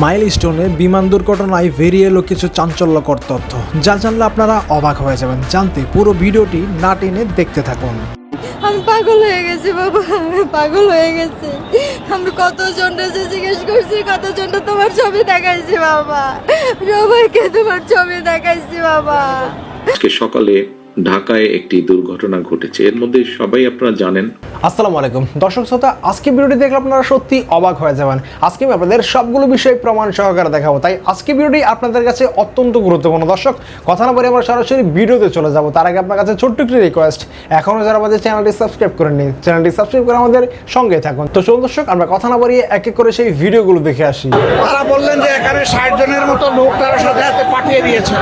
মাইলস্টোনে বিমান দুর্ঘটনায় বেরিয়ে এলো কিছু চাঞ্চল্যকর তথ্য। যা জানলে আপনারা অবাক হয়ে যাবেন। জানতে পুরো ভিডিওটি না টেনে দেখতে থাকুন। আমি পাগল হয়ে গেছি বাবা আমি পাগল হয়ে গেছি। আমি কত জনটা যে জিজ্ঞেস করছি কত জনটা তোমার ছবি দেখাইছি বাবা? সবাইকে তোমার ছবি দেখাইছি বাবা। আজকে সকালে ঢাকায় একটি দুর্ঘটনা ঘটেছে। এর মধ্যে সবাই আপনারা জানেন। আসসালামু আলাইকুম। দর্শক শ্রোতা আজকে ভিডিওটি দেখলে আপনারা সত্যি অবাক হয়ে যাবেন। আজকে আমি আপনাদের সবগুলো বিষয় প্রমাণ সহকারে দেখাবো। তাই আজকে ভিডিওটি আপনাদের কাছে অত্যন্ত গুরুত্বপূর্ণ। দর্শক কথা না বলে আমরা সরাসরি ভিডিওতে চলে যাব। তার আগে আপনার কাছে ছোট্ট একটি রিকোয়েস্ট এখনও যারা আমাদের চ্যানেলটি সাবস্ক্রাইব করেননি চ্যানেলটি সাবস্ক্রাইব করে আমাদের সঙ্গে থাকুন। তো চলুন দর্শক আমরা কথা না বাড়িয়ে এক এক করে সেই ভিডিওগুলো দেখে আসি। তারা বললেন যে এখানে ষাট জনের মতো লোক তারা সাথে সাথে পাঠিয়ে দিয়েছে।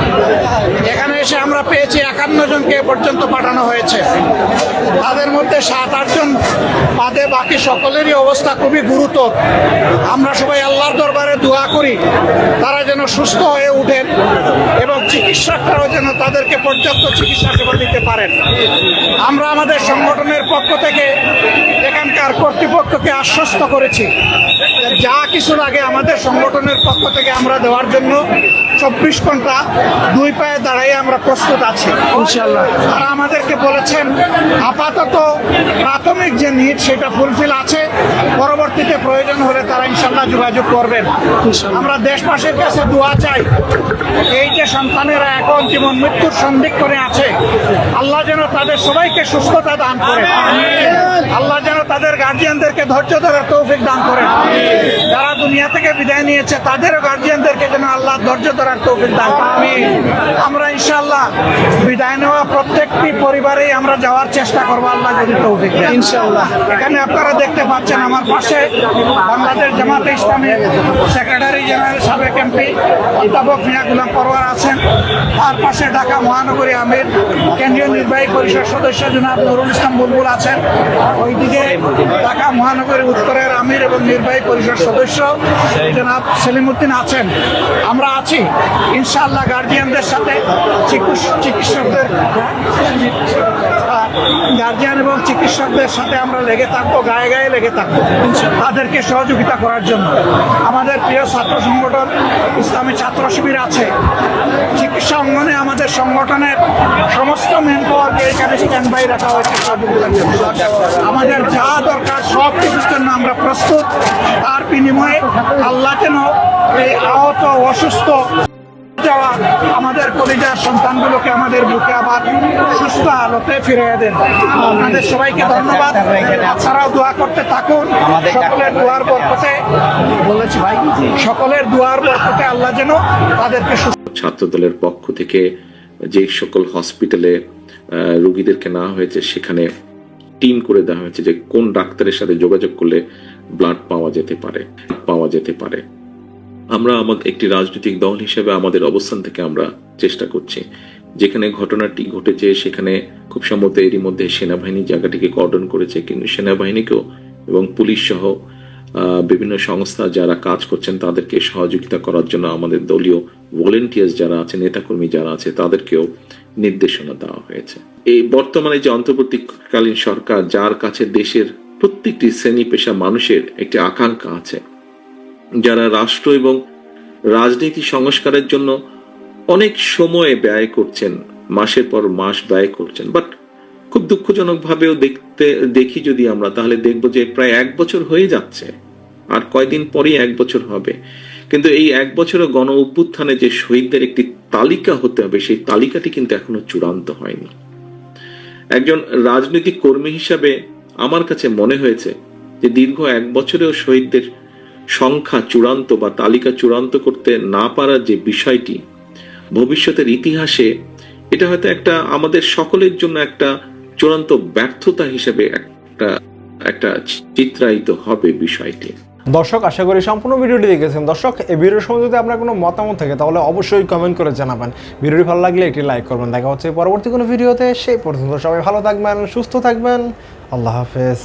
এখানে এসে আমরা পেয়েছি একান্ন জনকে এ পর্যন্ত পাঠানো হয়েছে। তাদের মধ্যে সাত আটজন বাদে বাকি সকলেরই অবস্থা খুবই গুরুতর। আমরা সবাই আল্লাহর দরবারে দোয়া করি, তারা যেন সুস্থ হয়ে উঠেন এবং চিকিৎসকরাও যেন তাদেরকে পর্যাপ্ত চিকিৎসা সেবা দিতে পারেন। আমরা আমাদের সংগঠনের পক্ষ থেকে এখানকার কর্তৃপক্ষকে আশ্বস্ত করেছি যা কিছুর আগে আমাদের সংগঠনের পক্ষ থেকে আমরা দেওয়ার জন্য চব্বিশ ঘণ্টা দুই পায়ে দাঁড়াই আমরা প্রস্তুত আছি। ইনশাল্লাহ তারা আমাদেরকে বলেছেন আপাতত প্রাথমিক যে নিড সেটা ফুলফিল আছে পরবর্তীতে প্রয়োজন হলে তারা ইনশাল্লাহ যোগাযোগ করবেন। আমরা দেশবাসীর কাছে দোয়া চাই এই যে সন্তানেরা এখন জীবন মৃত্যুর সন্দিক্ষণে আছে আল্লাহ যেন তাদের সবাইকে সুস্থতা দান করে। আল্লাহ যেন তাদের গার্জিয়ানদেরকে ধৈর্য ধরার তৌফিক দান করেন। যারা দুনিয়া থেকে বিদায় নিয়েছে তাদেরও গার্জিয়ানদেরকে যেন আল্লাহ ধৈর্য ধরার তৌফিক দান করেন। আমরা ইনশাআল্লাহ বিদায় নেওয়া প্রত্যেকটি পরিবারেই আমরা যাওয়ার চেষ্টা করব আল্লাহ যদি তৌফিক দেন। ইনশাআল্লাহ। এখানে আপনারা দেখতে পাচ্ছেন আমার পাশে বাংলাদেশ জামাতে ইসলামের সেক্রেটারি জেনারেল সাবেক এমপি ইতাবক মিয়া গুলাম পরওয়ার আছেন। তার পাশে ঢাকা মহানগরী আমির কেন্দ্রীয় নির্বাহী পরিষদ সদস্য জনাব নুরুল ইসলাম বুলবুল আছেন। ওইদিকে ঢাকা মহানগরী উত্তরের আমির এবং নির্বাহী পরিষদ সদস্য জনাব সেলিমুদ্দিন আছেন। আমরা আছি, ইনশাআল্লাহ গার্জিয়ানদের সাথে, চিকিৎস- চিকিৎসকদের গার্জিয়ান এবং চিকিৎসকদের সাথে আমরা লেগে থাকব, গায়ে গায়ে লেগে থাকব তাদেরকে সহযোগিতা করার জন্য। আমাদের প্রিয় ছাত্র সংগঠন, ইসলামী ছাত্র শিবির আছে। চিকিৎসা অঙ্গনে আমাদের সংগঠনের সমস্ত মেন পাওয়ারকে এখানে স্ট্যান্ড বাই রাখা হয়েছে আমাদের যা দরকার সব কিছুর জন্য আমরা প্রস্তুত। তার বিনিময়ে আল্লাহ যেন এই আহত, অসুস্থ যাওয়া আমাদের কলিজার সন্তানগুলোকে আমাদের বুকে আবার সুস্থ আলোতে ফিরে দেন। আপনাদের সবাইকে ধন্যবাদ। আপনারাও দোয়া করতে থাকুন। সকলের দুয়ার বরকতে বলেছি ভাই সকলের দুয়ার বরকতে আল্লাহ যেন তাদেরকে সুস্থ ছাত্র দলের পক্ষ থেকে যে সকল হসপিটালে আহ, রোগীদেরকে নেওয়া হয়েছে সেখানে টিম করে দেওয়া হয়েছে যে কোন ডাক্তারের সাথে যোগাযোগ করলে ব্লাড পাওয়া যেতে পারে পাওয়া যেতে পারে। আমরা আমাদের একটি রাজনৈতিক দল হিসেবে আমাদের অবস্থান থেকে আমরা চেষ্টা করছি। যেখানে ঘটনাটি ঘটেছে, সেখানে খুব সম্ভবত এরই মধ্যে সেনাবাহিনী জায়গাটিকে কর্ডন করেছে, কিন্তু সেনাবাহিনীকেও এবং পুলিশ সহ বিভিন্ন সংস্থা যারা কাজ করছেন, তাদেরকে সহযোগিতা করার জন্য আমাদের দলীয় ভলেন্টিয়ার্স যারা আছে, নেতাকর্মী যারা আছে, তাদেরকেও নির্দেশনা দেওয়া হয়েছে। এই বর্তমানে যে অন্তর্বর্তীকালীন সরকার, যার কাছে দেশের প্রত্যেকটি শ্রেণি পেশা মানুষের একটি আকাঙ্ক্ষা আছে যারা রাষ্ট্র এবং রাজনীতি সংস্কারের জন্য অনেক সময় ব্যয় করছেন, মাসের পর মাস ব্যয় করছেন। বাট খুব দুঃখজনক ভাবেও দেখতে, দেখি যদি আমরা, তাহলে দেখব যে প্রায় এক বছর হয়ে যাচ্ছে, আর কয়দিন পরেই এক বছর হবে। কিন্তু এই এক বছরের গণ অভ্যুত্থানে যে শহীদদের একটি তালিকা হতে হবে, সেই তালিকাটি কিন্তু এখনও চূড়ান্ত হয়নি। একজন রাজনৈতিক কর্মী হিসাবে আমার কাছে মনে হয়েছে যে দীর্ঘ এক বছরেও শহীদদের সংখ্যা চূড়ান্ত বা তালিকা চূড়ান্ত করতে না পারার যে বিষয়টি, ভবিষ্যতের ইতিহাসে এটা হয়তো একটা আমাদের সকলের জন্য একটা চূড়ান্ত ব্যর্থতা হিসেবে একটা একটা চিত্রায়িত হবে বিষয়টি। দর্শক, আশা করি সম্পূর্ণ ভিডিওটি দেখেছেন। দর্শক, এই ভিডিওর সময় যদি আপনার কোনো মতামত থাকে, তাহলে অবশ্যই কমেন্ট করে জানাবেন। ভিডিওটি ভালো লাগলে একটি লাইক করবেন। দেখা হচ্ছে পরবর্তী কোনো ভিডিওতে। সেই পর্যন্ত সবাই ভালো থাকবেন, সুস্থ থাকবেন। আল্লাহ হাফেজ।